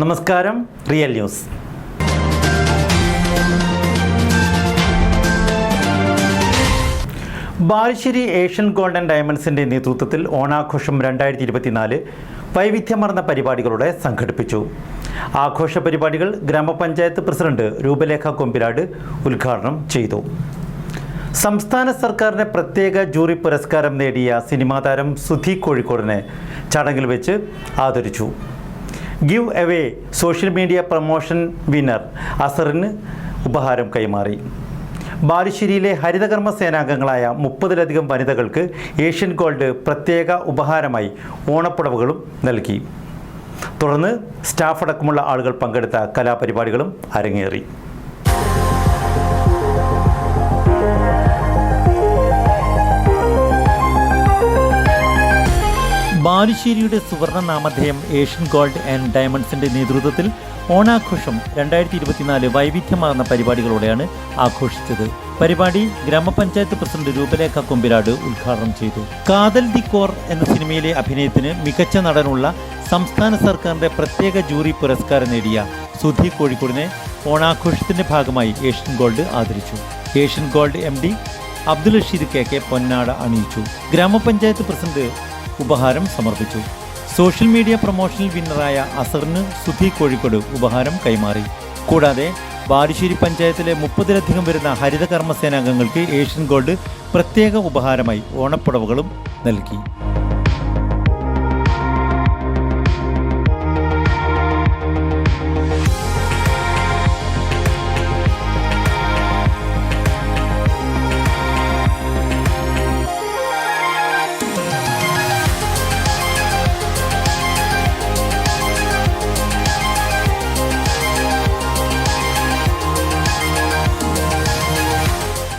നമസ്കാരം real news. Balussery Asian golden ഡയമണ്ട്സിന്റെ നേതൃത്വത്തിൽ ഓണാഘോഷം രണ്ടായിരത്തി ഇരുപത്തിനാല് വൈവിധ്യമാർന്ന പരിപാടികളോടെ സംഘടിപ്പിച്ചു. ആഘോഷ പരിപാടികൾ ഗ്രാമപഞ്ചായത്ത് പ്രസിഡന്റ് രൂപലേഖ കൊമ്പിരാട് ഉദ്ഘാടനം ചെയ്തു. സംസ്ഥാന സർക്കാരിന്റെ പ്രത്യേക ജൂറി പുരസ്കാരം നേടിയ സിനിമാ താരം സുധി കോഴിക്കോടിനെ ചടങ്ങിൽ വെച്ച് ആദരിച്ചു. Give away social media promotion winner അസറിന് ഉപഹാരം കൈമാറി. ബാലുശ്ശേരിയിലെ ഹരിതകർമ്മ സേനാംഗങ്ങളായ മുപ്പതിലധികം വനിതകൾക്ക് ഏഷ്യൻ ഗോൾഡ് പ്രത്യേക ഉപഹാരമായി ഓണപ്പുടവുകളും നൽകി. തുടർന്ന് സ്റ്റാഫ് അടക്കമുള്ള ആളുകൾ പങ്കെടുത്ത കലാപരിപാടികളും അരങ്ങേറി. ബാലുശ്ശേരിയുടെ സുവർണ നാമധേയം ഏഷ്യൻ ഗോൾഡ് ആൻഡ് ഡയമണ്ട്സിന്റെ നേതൃത്വത്തിൽ ഓണാഘോഷം രണ്ടായിരത്തി ഇരുപത്തിനാല് വൈവിധ്യമാർന്ന പരിപാടികളോടെയാണ് ആഘോഷിച്ചത്. പരിപാടി ഗ്രാമപഞ്ചായത്ത് പ്രസിഡന്റ് രൂപലേഖ കൊമ്പിലാട് ഉദ്ഘാടനം ചെയ്തു. കാതൽ ദി കോർ എന്ന സിനിമയിലെ അഭിനയത്തിന് മികച്ച നടനുള്ള സംസ്ഥാന സർക്കാരിന്റെ പ്രത്യേക ജൂറി പുരസ്കാരം നേടിയ സുധി കോഴിക്കോടിനെ ഓണാഘോഷത്തിന്റെ ഭാഗമായി ഏഷ്യൻ ഗോൾഡ് ആദരിച്ചു. Asian gold M D Abdul Rasheed K K പൊന്നാട അണിയിച്ചു. ഗ്രാമപഞ്ചായത്ത് പ്രസിഡന്റ് ഉപഹാരം സമർപ്പിച്ചു. സോഷ്യൽ മീഡിയ പ്രൊമോഷണൽ വിന്നറായ അസറിന് സുധി കോഴിക്കോട് ഉപഹാരം കൈമാറി. കൂടാതെ ബാലുശ്ശേരി പഞ്ചായത്തിലെ മുപ്പതിലധികം വരുന്ന ഹരിത കർമ്മസേനാംഗങ്ങൾക്ക് ഏഷ്യൻ ഗോൾഡ് പ്രത്യേക ഉപഹാരമായി ഓണപ്പുടവകളും നൽകി.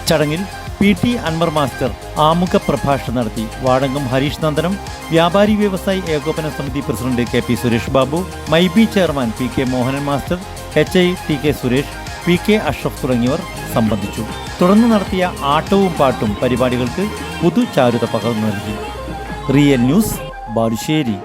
ചടങ്ങിൽ പി ടി അൻവർ മാസ്റ്റർ ആമുഖ പ്രഭാഷണം നടത്തി വാടങ്കം ഹരീഷ് നന്ദനം വ്യാപാരി വ്യവസായി ഏകോപന സമിതി president K P Suresh Babu മൈബി chairman P K Mohanan master H I T K Suresh P K Ashraf തുടങ്ങിയവർ സംബന്ധിച്ചു. തുടർന്ന് നടത്തിയ ആട്ടവും പാട്ടും പരിപാടികൾക്ക് പുതു ചാരുത പകർന്നു നൽകി. Real news Balussery.